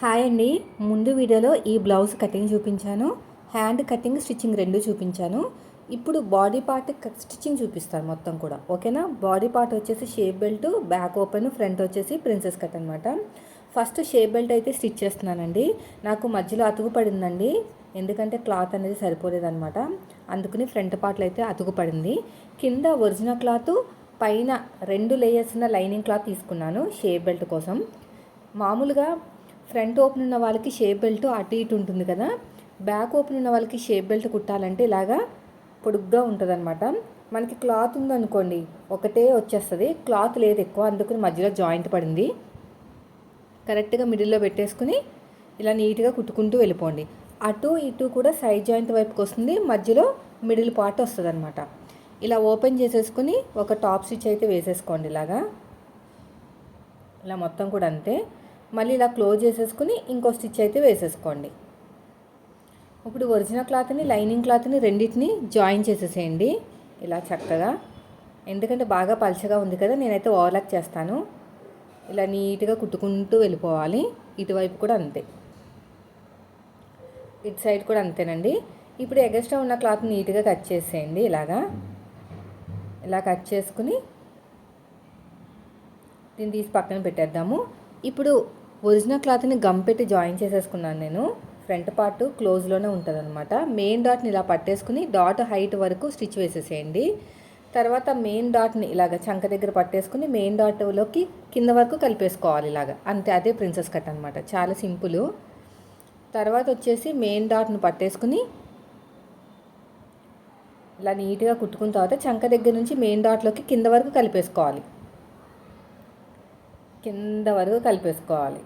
Hi అండి. ముందు వీడియోలో ఈ బ్లౌజ్ కటింగ్ చూపించాను. హ్యాండ్ కటింగ్ స్టిచ్చింగ్ రెండు చూపించాను. ఇప్పుడు బాడీ పార్ట్ స్టిచ్చింగ్ చూపిస్తాను మొత్తం కూడా. ఓకేనా? బాడీ పార్ట్ వచ్చేసి shape belt back open front వచ్చేసి ప్రిన్సెస్ కట్ అనమాట ఫస్ట్ షేప్ బెల్ట్ అయితే స్టిచ్ చేస్తున్నానండి. నాకు మధ్యలో అతుకు పడిందండి. ఎందుకంటే క్లాత్ అనేది సరిపోలేదన్నమాట. అందుకని ఫ్రంట్ పార్ట్లో అయితే అతుకు పడింది. కింద ఒరిజినల్ క్లాత్ పైన రెండు లేయర్స్ ఉన్న లైనింగ్ క్లాత్ తీసుకున్నాను షేప్ బెల్ట్ కోసం. మామూలుగా ఫ్రంట్ ఓపెన్ ఉన్న వాళ్ళకి షేప్ బెల్ట్ అటు ఇటు ఉంటుంది కదా. బ్యాక్ ఓపెన్ ఉన్న వాళ్ళకి షేప్ బెల్ట్ కుట్టాలంటే ఇలాగా పొడుగ్గా ఉంటుంది అనమాట మనకి క్లాత్ ఉందనుకోండి ఒకటే వచ్చేస్తుంది. క్లాత్ లేదు ఎక్కువ అందుకని మధ్యలో జాయింట్ పడింది. కరెక్ట్గా మిడిల్లో పెట్టేసుకుని ఇలా నీట్గా కుట్టుకుంటూ వెళ్ళిపోండి. అటు ఇటు కూడా సైడ్ జాయింట్ వైపుకి వస్తుంది మధ్యలో మిడిల్ పార్ట్ వస్తుంది అనమాట ఇలా ఓపెన్ చేసేసుకుని ఒక టాప్ స్టిచ్ అయితే వేసేసుకోండి ఇలాగా. ఇలా మొత్తం కూడా అంతే. మళ్ళీ ఇలా క్లోజ్ చేసేసుకుని ఇంకో స్టిచ్ అయితే వేసేసుకోండి. ఇప్పుడు ఒరిజినల్ క్లాత్ని లైనింగ్ క్లాత్ని రెండింటిని జాయిన్ చేసేసేయండి. ఇలా చక్కగా. ఎందుకంటే బాగా పలచగా ఉంది కదా నేనైతే ఓవర్లాక్ చేస్తాను. ఇలా నీట్గా కుట్టుకుంటూ వెళ్ళిపోవాలి. ఇటువైపు కూడా అంతే. ఇటు సైడ్ కూడా అంతేనండి. ఇప్పుడు ఎగస్ట్రా ఉన్న క్లాత్ నీట్గా కట్ చేసేయండి ఇలాగా. ఇలా కట్ చేసుకుని దీన్ని తీసి పక్కన పెట్టేద్దాము. ఇప్పుడు ఒరిజినల్ క్లాత్ని గమ్ పెట్టి జాయిన్ చేసేసుకున్నాను నేను. ఫ్రంట్ పార్ట్ క్లోజ్లోనే ఉంటుంది అనమాట మెయిన్ డాట్ని ఇలా పట్టేసుకుని డాట్ హైట్ వరకు స్టిచ్ వేసేసేయండి. తర్వాత మెయిన్ డాట్ని ఇలాగ చంక దగ్గర పట్టేసుకుని మెయిన్ డాట్లోకి కింద వరకు కలిపేసుకోవాలి ఇలాగ. అంతే అదే ప్రిన్సెస్ కట్ అనమాట చాలా సింపుల్. తర్వాత వచ్చేసి మెయిన్ డాట్ను పట్టేసుకుని ఇలా నీట్గా కుట్టుకున్న తర్వాత చంక దగ్గర నుంచి మెయిన్ డాట్లోకి కింద వరకు కలిపేసుకోవాలి. కింద వరకు కలిపేసుకోవాలి.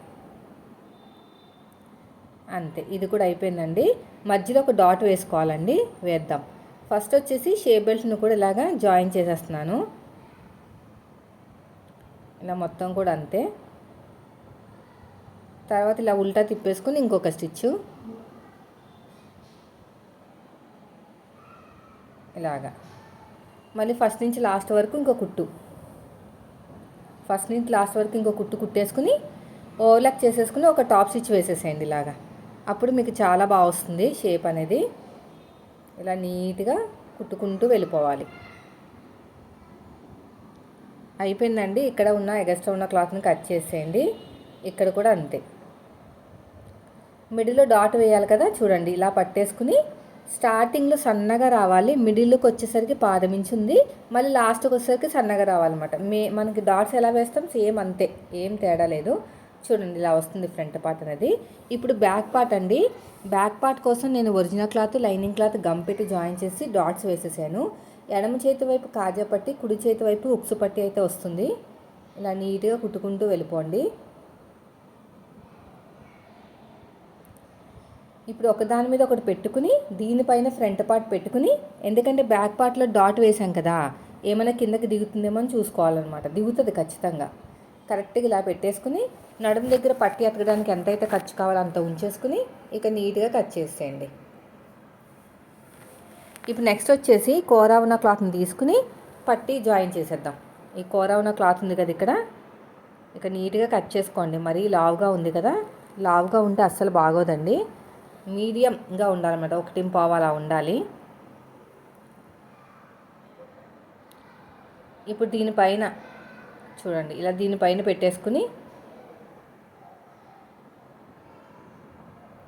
అంతే ఇది కూడా అయిపోయిందండి. మధ్యలో ఒక డాట్ వేసుకోవాలండి వేద్దాం. ఫస్ట్ వచ్చేసి షేప్ బెల్ట్ను కూడా ఇలాగా జాయిన్ చేసేస్తున్నాను. ఇలా మొత్తం కూడా అంతే. తర్వాత ఇలా ఉల్టా తిప్పేసుకుని ఇంకొక స్టిచ్ ఇలాగా. మళ్ళీ ఫస్ట్ నుంచి లాస్ట్ వరకు ఇంకో కుట్టు. ఫస్ట్ నుంచి లాస్ట్ వరకు ఇంకో కుట్టు కుట్టేసుకుని ఓవర్లాక్ చేసేసుకుని ఒక టాప్ స్టిచ్ వేసేసేయండి ఇలాగా. అప్పుడు మీకు చాలా బాగా వస్తుంది షేప్ అనేది. ఇలా నీట్గా కుట్టుకుంటూ వెళ్ళిపోవాలి. అయిపోయిందండి. ఇక్కడ ఉన్న ఎగస్ట్రా ఉన్న క్లాత్ని కట్ చేసేయండి. ఇక్కడ కూడా అంతే. మిడిల్లో డాట్ వేయాలి కదా చూడండి. ఇలా పట్టేసుకుని స్టార్టింగ్లో సన్నగా రావాలి మిడిల్కి వచ్చేసరికి పాదమించింది మళ్ళీ లాస్ట్కి వచ్చేసరికి సన్నగా రావాలన్నమాట. మే మనకి డాట్స్ ఎలా వేస్తాం? సేమ్ అంతే ఏం తేడా లేదు. చూడండి ఇలా వస్తుంది ఫ్రంట్ పార్ట్ అనేది. ఇప్పుడు బ్యాక్ పార్ట్ అండి. బ్యాక్ పార్ట్ కోసం నేను original cloth lining cloth gum పెట్టి జాయిన్ చేసి డాట్స్ వేసేసాను. ఎడమ చేతి వైపు కాజా పట్టి కుడి చేతి వైపు ఉక్సు పట్టి అయితే వస్తుంది. ఇలా నీట్గా కుట్టుకుంటూ వెళ్ళిపోండి. ఇప్పుడు ఒకదాని మీద ఒకటి పెట్టుకుని దీనిపైన ఫ్రంట్ పార్ట్ పెట్టుకుని ఎందుకంటే బ్యాక్ పార్ట్లో డాట్ వేసాం కదా ఏమైనా కిందకి దిగుతుందేమో అని చూసుకోవాలన్నమాట. దిగుతుంది ఖచ్చితంగా. కరెక్ట్గా ఇలా పెట్టేసుకుని నడుము దగ్గర పట్టి ఎతకడానికి ఎంతైతే ఖర్చు కావాలో అంత ఉంచేసుకుని ఇక నీట్గా కట్ చేసేయండి. ఇప్పుడు నెక్స్ట్ వచ్చేసి కూర ఉన్న క్లాత్ని తీసుకుని పట్టి జాయిన్ చేసేద్దాం. ఈ కూర ఉన్న క్లాత్ ఉంది కదా ఇక్కడ. ఇక నీట్గా కట్ చేసుకోండి. మరీ లావుగా ఉంది కదా. లావుగా ఉంటే అస్సలు బాగోదండి. మీడియంగా ఉండాలన్నమాట. ఒకటి పావు అలా ఉండాలి. ఇప్పుడు దీనిపైన చూడండి. ఇలా దీనిపైన పెట్టేసుకుని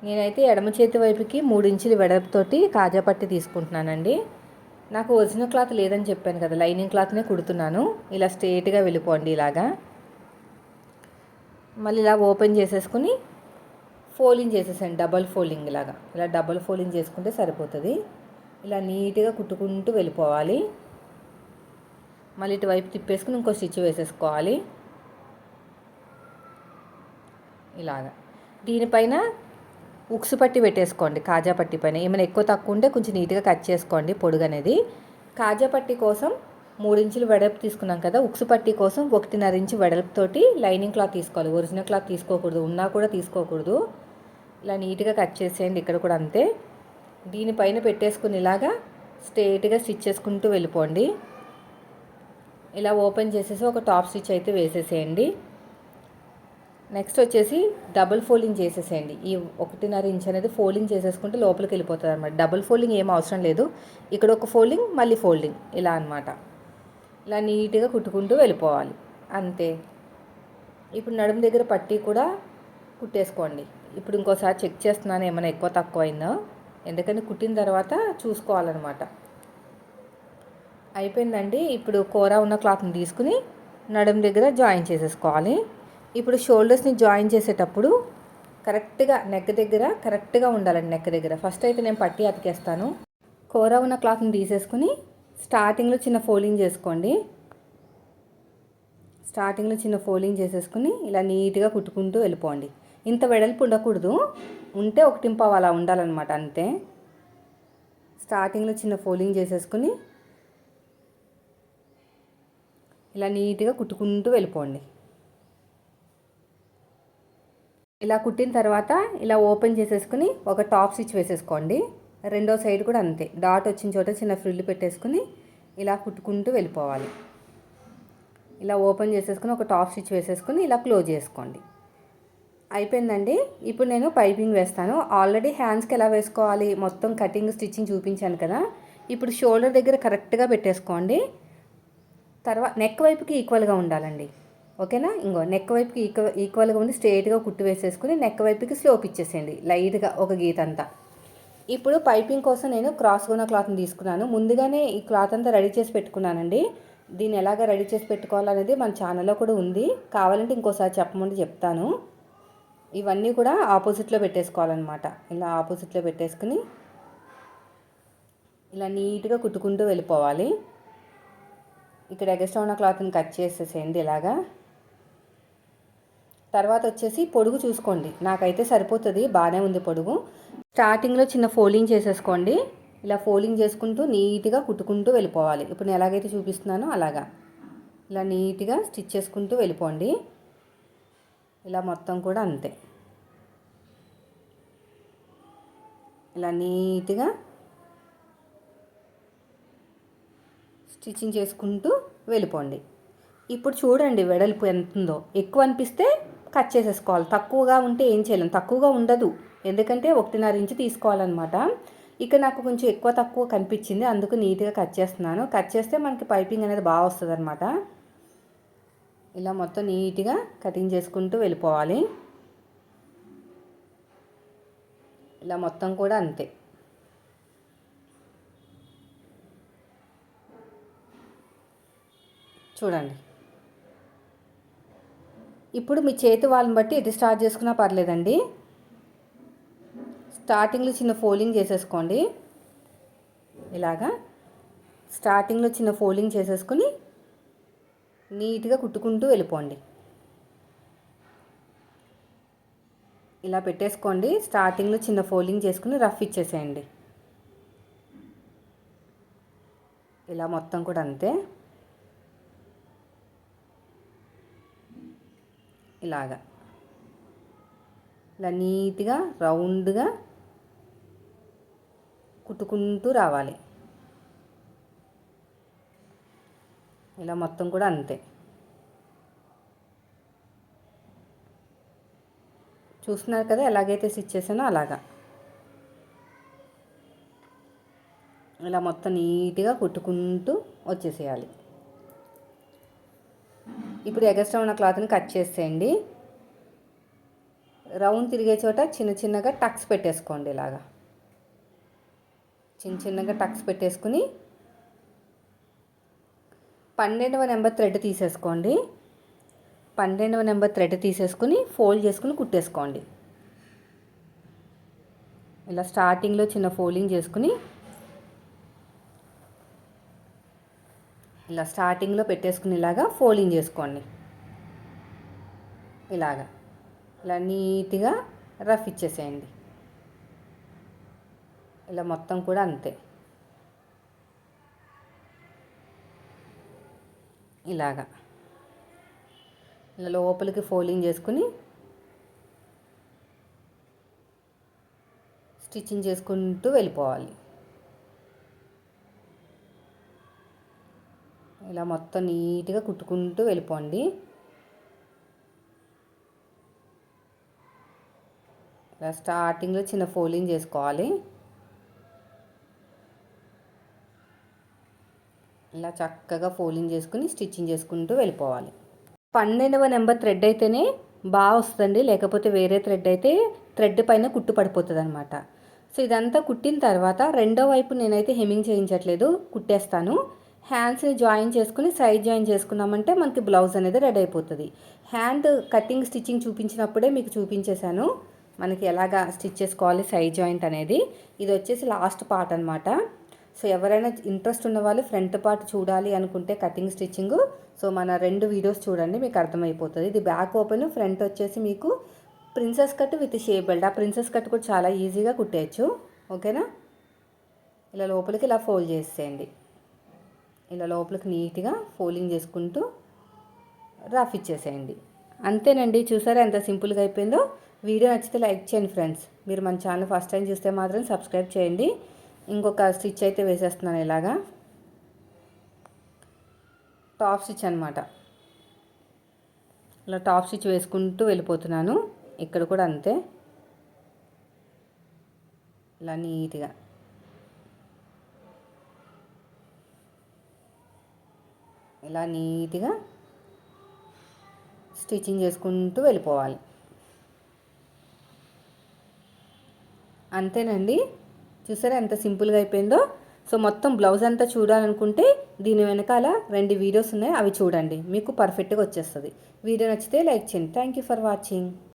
నేనైతే ఎడమ చేతి వైపుకి మూడు ఇంచుల వెడల్పుతోటి కాజా పట్టి తీసుకుంటున్నానండి. నాకు ఒరిజినల్ క్లాత్ లేదని చెప్పాను కదా. లైనింగ్ క్లాత్నే కుడుతున్నాను. ఇలా స్ట్రేట్గా వెళ్ళిపోండి ఇలాగా. మళ్ళీ ఇలా ఓపెన్ చేసేసుకుని ఫోలింగ్ చేసేసాను డబల్ ఫోలింగ్ ఇలాగా ఇలా డబల్ ఫోలింగ్ చేసుకుంటే సరిపోతుంది. ఇలా నీట్గా కుట్టుకుంటూ వెళ్ళిపోవాలి. మళ్ళీ ఇటువైపు తిప్పేసుకుని ఇంకో స్టిచ్ వేసేసుకోవాలి. ఇలాగా. దీనిపైన ఉక్సు పట్టి పెట్టేసుకోండి కాజా పట్టి పైన. ఏమైనా ఎక్కువ తక్కువ ఉంటే కొంచెం నీట్గా కట్ చేసుకోండి పొడుగు అనేది కాజా పట్టి కోసం మూడించులు వెడల్పు తీసుకున్నాం కదా ఉక్సు పట్టి కోసం ఒకటిన్నర ఇంచు వెడల్పుతోటి లైనింగ్ క్లాత్ తీసుకోవాలి. ఒరిజినల్ క్లాత్ తీసుకోకూడదు ఉన్నా కూడా తీసుకోకూడదు. ఇలా నీట్గా కట్ చేసేయండి ఇక్కడ కూడా అంతే. దీనిపైన పెట్టేసుకుని ఇలాగా స్ట్రేట్గా స్టిచ్ చేసుకుంటూ వెళ్ళిపోండి. ఇలా ఓపెన్ చేసేసి ఒక టాప్ స్టిచ్ అయితే వేసేసేయండి. నెక్స్ట్ వచ్చేసి డబుల్ ఫోల్డింగ్ చేసేసేయండి. ఈ ఒకటిన్నర ఇంచ్ అనేది ఫోల్డింగ్ చేసేసుకుంటే లోపలికి వెళ్ళిపోతుంది అనమాట డబుల్ ఫోల్డింగ్ ఏం అవసరం లేదు. ఇక్కడ ఒక ఫోల్డింగ్ మళ్ళీ ఫోల్డింగ్ ఇలా అనమాట ఇలా నీట్గా కుట్టుకుంటూ వెళ్ళిపోవాలి. అంతే. ఇప్పుడు నడుము దగ్గర పట్టీ కూడా కుట్టేసుకోండి. ఇప్పుడు ఇంకోసారి చెక్ చేస్తున్నాను ఏమైనా ఎక్కువ తక్కువ అయిందో ఎందుకని కుట్టిన తర్వాత చూసుకోవాలన్నమాట. అయిపోయిందండి. ఇప్పుడు కూర ఉన్న క్లాత్ని తీసుకుని నడుము దగ్గర జాయిన్ చేసేసుకోవాలి. ఇప్పుడు షోల్డర్స్ని జాయిన్ చేసేటప్పుడు కరెక్ట్గా నెక్ దగ్గర కరెక్ట్గా ఉండాలండి నెక్ దగ్గర. ఫస్ట్ అయితే నేను పట్టి అతికేస్తాను. కూర ఉన్న క్లాత్ని తీసేసుకుని స్టార్టింగ్లో చిన్న ఫోల్డింగ్ చేసుకోండి. స్టార్టింగ్లో చిన్న ఫోల్డింగ్ చేసేసుకుని ఇలా నీట్గా కుట్టుకుంటూ వెళ్ళిపోండి. ఇంత వెడల్పు ఉండకూడదు. ఉంటే ఒక పావు అలా ఉండాలన్నమాట అంతే. స్టార్టింగ్లో చిన్న ఫోల్డింగ్ చేసేసుకుని ఇలా నీట్గా కుట్టుకుంటూ వెళ్ళిపోండి. ఇలా కుట్టిన తర్వాత ఇలా ఓపెన్ చేసేసుకుని ఒక టాప్ స్టిచ్ వేసేసుకోండి. రెండో సైడ్ కూడా అంతే. డాట్ వచ్చిన చోట చిన్న ఫ్రిల్ పెట్టేసుకుని ఇలా కుట్టుకుంటూ వెళ్ళిపోవాలి. ఇలా ఓపెన్ చేసేసుకుని ఒక టాప్ స్టిచ్ వేసేసుకుని ఇలా క్లోజ్ చేసుకోండి. అయిపోయిందండి. ఇప్పుడు నేను పైపింగ్ వేస్తాను. ఆల్రెడీ హ్యాండ్స్కి ఎలా వేసుకోవాలి? మొత్తం కటింగ్ స్టిచ్చింగ్ చూపించాను కదా. ఇప్పుడు షోల్డర్ దగ్గర కరెక్ట్గా పెట్టేసుకోండి. తర్వాత నెక్ వైపుకి ఈక్వల్గా ఉండాలండి. ఓకేనా? ఇంకో నెక్ వైపుకి ఈక్వ ఈక్వల్గా ఉండి స్ట్రేట్గా కుట్టు వేసేసుకుని నెక్ వైపుకి స్లోప్ ఇచ్చేసేయండి. లైట్గా ఒక గీత అంతా. ఇప్పుడు పైపింగ్ కోసం నేను క్రాస్ ఉన్న క్లాత్ని తీసుకున్నాను. ముందుగానే ఈ క్లాత్ అంతా రెడీ చేసి పెట్టుకున్నానండి. దీన్ని ఎలాగ రెడీ చేసి పెట్టుకోవాలనేది మన ఛానల్లో కూడా ఉంది. కావాలంటే ఇంకోసారి చెప్పమంటే చెప్తాను. ఇవన్నీ కూడా ఆపోజిట్లో పెట్టేసుకోవాలన్నమాట. ఇలా ఆపోజిట్లో పెట్టేసుకుని ఇలా నీట్గా కుట్టుకుంటూ వెళ్ళిపోవాలి. ఇక్కడ ఎగస్ట్రా ఉన్న క్లాత్ని కట్ చేసేసేయండి ఇలాగా. తర్వాత వచ్చేసి పొడుగు చూసుకోండి. నాకైతే సరిపోతుంది బాగానే ఉంది పొడుగు. స్టార్టింగ్లో చిన్న ఫోల్డింగ్ చేసేసుకోండి. ఇలా ఫోల్డింగ్ చేసుకుంటూ నీట్గా కుట్టుకుంటూ వెళ్ళిపోవాలి. ఇప్పుడు నేను ఎలాగైతే చూపిస్తున్నానో అలాగా. ఇలా నీట్గా స్టిచ్ చేసుకుంటూ వెళ్ళిపోండి. ఇలా మొత్తం కూడా అంతే. ఇలా నీట్గా స్టిచ్చింగ్ చేసుకుంటూ వెళ్ళిపోండి. ఇప్పుడు చూడండి వెడల్పు ఎంత ఉందో ఎక్కువ అనిపిస్తే కట్ చేసేసుకోవాలి. తక్కువగా ఉంటే ఏం చేయలేం. తక్కువగా ఉండదు. ఎందుకంటే ఒకటిన్నర ఇంచు తీసుకోవాలన్నమాట. ఇక్కడ నాకు కొంచెం ఎక్కువ తక్కువ కనిపించింది. అందుకు నీట్గా కట్ చేస్తున్నాను. కట్ చేస్తే మనకి పైపింగ్ అనేది బాగా వస్తుంది అనమాట ఇలా మొత్తం నీట్గా కటింగ్ చేసుకుంటూ వెళ్ళిపోవాలి. ఇలా మొత్తం కూడా అంతే. చూడండి. ఇప్పుడు మీ చేతి వాళ్ళని బట్టి ఎటు స్టార్ట్ చేసుకున్నా పర్లేదండి. స్టార్టింగ్లో చిన్న ఫోల్డింగ్ చేసేసుకోండి. ఇలాగా స్టార్టింగ్లో చిన్న ఫోల్డింగ్ చేసేసుకుని నీట్గా కుట్టుకుంటూ వెళ్ళిపోండి. ఇలా పెట్టేసుకోండి. స్టార్టింగ్లో చిన్న ఫోల్డింగ్ చేసుకుని రఫ్ ఇచ్చేసేయండి. ఇలా మొత్తం కూడా అంతే. ఇలాగా. ఇలా నీట్గా రౌండ్గా కుట్టుకుంటూ రావాలి. ఇలా మొత్తం కూడా అంతే. చూస్తున్నారు కదా ఎలాగైతే స్టిచ్ చేసానో అలాగా. ఇలా మొత్తం నీట్గా కుట్టుకుంటూ వచ్చేసేయాలి. ఇప్పుడు ఎగస్ట్రా ఉన్న క్లాత్ని కట్ చేసేయండి. రౌండ్ తిరిగే చోట చిన్న చిన్నగా టక్స్ పెట్టేసుకోండి ఇలాగా. చిన్న చిన్నగా టక్స్ పెట్టేసుకుని పన్నెండవ నెంబర్ థ్రెడ్ తీసేసుకోండి. పన్నెండవ నెంబర్ థ్రెడ్ తీసేసుకుని ఫోల్డ్ చేసుకుని కుట్టేసుకోండి. ఇలా స్టార్టింగ్లో చిన్న ఫోల్డింగ్ చేసుకుని ఇలా స్టార్టింగ్లో పెట్టేసుకుని ఇలాగా ఫోల్డింగ్ చేసుకోండి. ఇలాగా. ఇలా నీట్గా రఫ్ ఇచ్చేసేయండి. ఇలా మొత్తం కూడా అంతే. ఇలాగా. ఇలా లోపలికి ఫోల్డింగ్ చేసుకుని స్టిచ్చింగ్ చేసుకుంటూ వెళ్ళిపోవాలి. ఇలా మొత్తం నీట్గా కుట్టుకుంటూ వెళ్ళిపోండి. ఇలా స్టార్టింగ్లో చిన్న ఫోల్డింగ్ చేసుకోవాలి. ఇలా చక్కగా ఫోల్డింగ్ చేసుకుని స్టిచ్చింగ్ చేసుకుంటూ వెళ్ళిపోవాలి. పన్నెండవ నెంబర్ థ్రెడ్ అయితేనే బాగా వస్తుందండి. లేకపోతే వేరే థ్రెడ్ అయితే థ్రెడ్ పైన కుట్టు పడిపోతుంది అనమాట సో ఇదంతా కుట్టిన తర్వాత రెండో వైపు నేనైతే హెమ్మింగ్ చేయించట్లేదు. కుట్టేస్తాను. హ్యాండ్స్ని జాయిన్ చేసుకుని సైడ్ జాయిన్ చేసుకున్నామంటే మనకి బ్లౌజ్ అనేది రెడీ అయిపోతుంది. హ్యాండ్ కటింగ్ స్టిచ్చింగ్ చూపించినప్పుడే మీకు చూపించేశాను. మనకి ఎలాగా స్టిచ్ చేసుకోవాలి సైడ్ జాయింట్ అనేది. ఇది వచ్చేసి లాస్ట్ పార్ట్ అనమాట సో ఎవరైనా ఇంట్రెస్ట్ ఉన్న వాళ్ళు ఫ్రంట్ పార్ట్ చూడాలి అనుకుంటే కటింగ్ స్టిచ్చింగ్. సో మన రెండు వీడియోస్ చూడండి మీకు అర్థమైపోతుంది. ఇది బ్యాక్ ఓపెన్ ఫ్రంట్ వచ్చేసి మీకు princess cut with shape belt. ఆ ప్రిన్సెస్ కట్ కూడా చాలా ఈజీగా కుట్టేయచ్చు. ఓకేనా? ఇలా లోపలికి ఇలా ఫోల్డ్ చేసేయండి. ఇలా లోపలికి నీట్గా ఫోల్డింగ్ చేసుకుంటూ రఫ్ ఇచ్చేసేయండి. అంతేనండి. చూసారా ఎంత సింపుల్గా అయిపోయిందో? వీడియో నచ్చితే లైక్ చేయండి ఫ్రెండ్స్. మీరు మన ఛానల్ ఫస్ట్ టైం చూస్తే మాత్రం సబ్స్క్రైబ్ చేయండి. ఇంకొక స్టిచ్ అయితే వేసేస్తున్నాను ఇలాగా. టాప్ స్టిచ్ అనమాట ఇలా టాప్ స్టిచ్ వేసుకుంటూ వెళ్ళిపోతున్నాను. ఇక్కడ కూడా అంతే. ఇలా నీట్గా. ఇలా నీట్గా స్టిచ్చింగ్ చేసుకుంటూ వెళ్ళిపోవాలి. అంతేనండి? చూసారా ఎంత సింపుల్గా అయిపోయిందో? సో మొత్తం బ్లౌజ్ అంతా చూడాలనుకుంటే దీని వెనకాల రెండు వీడియోస్ ఉన్నాయి అవి చూడండి. మీకు పర్ఫెక్ట్గా వచ్చేస్తుంది. వీడియో నచ్చితే లైక్ చేయండి. Thank you for watching.